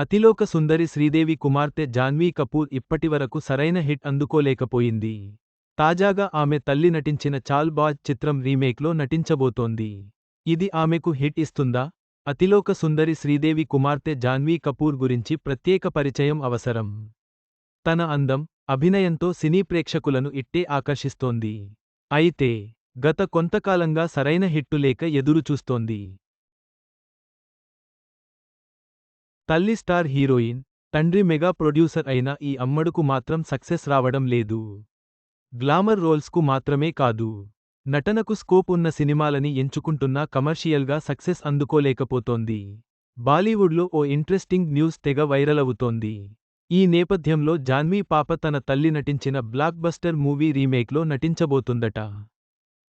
అతిలోక సుందరి శ్రీదేవి కుమార్తె జాన్వీ కపూర్ ఇప్పటివరకు సరైన హిట్ అందుకోలేకపోయింది. తాజాగా ఆమె తల్లి నటించిన చాల్ బాజ్ చిత్రం రీమేక్లో నటించబోతోంది. ఇది ఆమెకు హిట్ ఇస్తుందా? అతిలోక సుందరి శ్రీదేవి కుమార్తె జాన్వీ కపూర్ గురించి ప్రత్యేక పరిచయం అవసరం. తన అందం అభినయంతో సినీ ప్రేక్షకులను ఇట్టే ఆకర్షిస్తోంది. అయితే గత కొంతకాలంగా సరైన హిట్టు లేక ఎదురుచూస్తోంది. తల్లి స్టార్ హీరోయిన్ తండ్రి మెగా ప్రొడ్యూసర్ అయిన ఈ అమ్మడుకు మాత్రం సక్సెస్ రావడం లేదు. గ్లామర్ రోల్స్కు మాత్రమే కాదు. నటనకు స్కోప్ ఉన్న సినిమాలని ఎంచుకుంటున్నా కమర్షియల్గా సక్సెస్ అందుకోలేకపోతోంది. బాలీవుడ్లో ఓ ఇంట్రెస్టింగ్ న్యూస్ తెగ వైరలవుతోంది ఈ నేపథ్యంలో జాన్వీ పాప తన తల్లి నటించిన బ్లాక్ బస్టర్ మూవీ రీమేక్లో నటించబోతుందట.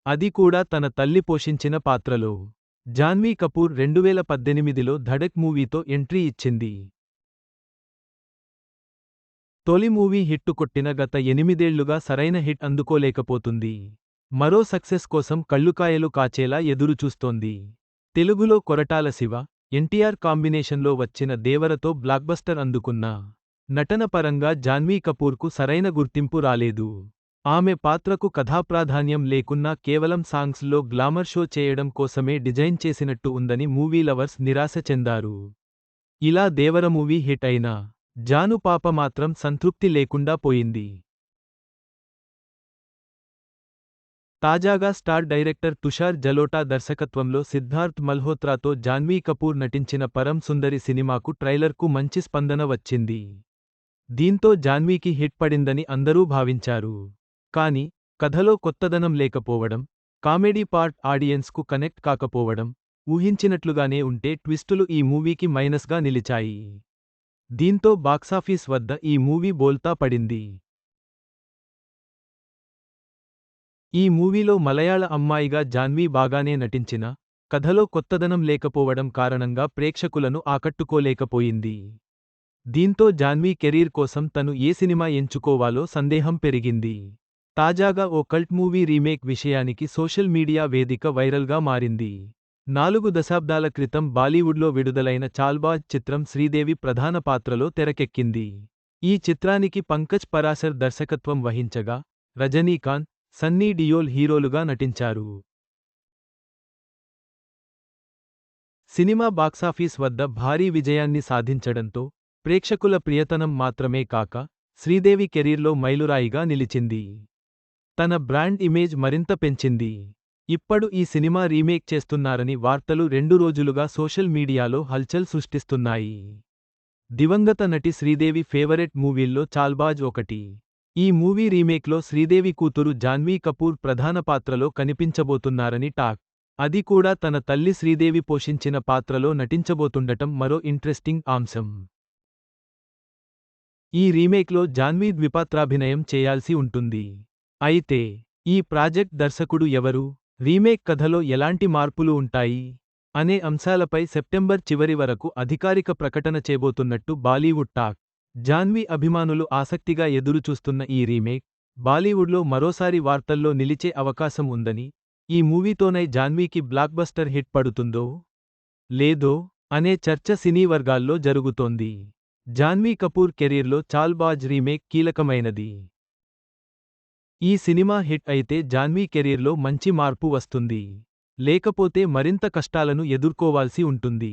అది కూడా తన తల్లి పోషించిన పాత్రలో. జాన్వీ కపూర్ రెండువేల పద్దెనిమిదిలో ధడక్ మూవీతో ఎంట్రీ ఇచ్చింది. తొలి మూవీ హిట్టు కొట్టిన గత ఎనిమిదేళ్ళుగా సరైన హిట్ అందుకోలేకపోతుంది. మరో సక్సెస్ కోసం కళ్ళుకాయలు కాచేలా ఎదురుచూస్తోంది. తెలుగులో కొరటాల శివ ఎన్టీఆర్ కాంబినేషన్లో వచ్చిన దేవరతో బ్లాక్బస్టర్ అందుకున్న నటన పరంగా జాన్వీ కపూర్కు సరైన గుర్తింపు రాలేదు. ఆమె పాత్రకు కథాప్రాధాన్యం లేకున్నా కేవలం సాంగ్స్లో గ్లామర్ షో చేయడం కోసమే డిజైన్ చేసినట్టు ఉందని మూవీ లవర్స్ నిరాశ చెందారు. ఇలా దేవర మూవీ హిట్ అయినా జాను పాప మాత్రం సంతృప్తి లేకుండా పోయింది. తాజాగా స్టార్ డైరెక్టర్ తుషార్ జలోటా దర్శకత్వంలో సిద్ధార్థ్ మల్హోత్రాతో జాన్వీ కపూర్ నటించిన పరం సుందరి సినిమాకు ట్రైలర్కు మంచి స్పందన వచ్చింది. దీంతో జాన్వీకి హిట్ పడిందని అందరూ భావించారు. కాని కథలో కొత్తదనం లేకపోవడం కామెడీ పార్ట్ ఆడియన్స్కు కనెక్ట్ కాకపోవడం ఊహించినట్లుగానే ఉంటే ట్విస్టులు ఈ మూవీకి మైనస్గా నిలిచాయి. దీంతో బాక్సాఫీస్ వద్ద ఈ మూవీ బోల్తా పడింది. ఈ మూవీలో మలయాళ అమ్మాయిగా జాన్వీ బాగానే నటించిన కథలో కొత్తదనం లేకపోవడం కారణంగా ప్రేక్షకులను ఆకట్టుకోలేకపోయింది. దీంతో జాన్వీ కెరీర్ కోసం తను ఏ సినిమా ఎంచుకోవాలో సందేహం పెరిగింది. తాజాగా ఓ కల్ట్ మూవీ రీమేక్ విషయానికి సోషల్ మీడియా వేదిక వైరల్గా మారింది. నాలుగు దశాబ్దాల క్రితం బాలీవుడ్లో విడుదలైన చాల్బాజ్ చిత్రం శ్రీదేవి ప్రధాన పాత్రలో తెరకెక్కింది. ఈ చిత్రానికి పంకజ్ పరాశర్ దర్శకత్వం వహించగా రజనీకాంత్ సన్నీ డియోల్ హీరోలుగా నటించారు. సినిమా బాక్సాఫీస్ వద్ద భారీ విజయాన్ని సాధించడంతో ప్రేక్షకుల ప్రియతనం మాత్రమే కాక శ్రీదేవి కెరీర్లో మైలురాయిగా నిలిచింది. తన బ్రాండ్ ఇమేజ్ మరింత పెంచింది. ఇప్పుడు ఈ సినిమా రీమేక్ చేస్తున్నారని వార్తలు రెండు రోజులుగా సోషల్ మీడియాలో హల్చల్ సృష్టిస్తున్నాయి. దివంగత నటి శ్రీదేవి ఫేవరెట్ మూవీల్లో చాల్బాజ్ ఒకటి. ఈ మూవీ రీమేక్లో శ్రీదేవి కూతురు జాన్వీ కపూర్ ప్రధాన పాత్రలో కనిపించబోతున్నారని టాక్. అది కూడా తన తల్లి శ్రీదేవి పోషించిన పాత్రలో నటించబోతుండటం మరో ఇంట్రెస్టింగ్ అంశం. ఈ రీమేక్లో జాన్వీ ద్విపాత్రాభినయం చేయాల్సి ఉంటుంది. అయితే ఈ ప్రాజెక్ట్ దర్శకుడు ఎవరు? రీమేక్ కథలో ఎలాంటి మార్పులు ఉంటాయి? అనే అంశాలపై సెప్టెంబర్ చివరి వరకు అధికారిక ప్రకటన చేయబోతున్నట్టు బాలీవుడ్ టాక్. జాన్వీ అభిమానులు ఆసక్తిగా ఎదురుచూస్తున్న ఈ రీమేక్ బాలీవుడ్లో మరోసారి వార్తల్లో నిలిచే అవకాశం ఉందని ఈ మూవీతోనై జాన్వీకి బ్లాక్బస్టర్ హిట్ పడుతుందో లేదో అనే చర్చ సినీ వర్గాల్లో జరుగుతోంది. జాన్వీ కపూర్ కెరీర్లో చాల్బాజ్ రీమేక్ కీలకమైనది. ఈ సినిమా హిట్ అయితే జాన్వీ కెరీర్లో మంచి మార్పు వస్తుంది. లేకపోతే మరింత కష్టాలను ఎదుర్కోవాల్సి ఉంటుంది.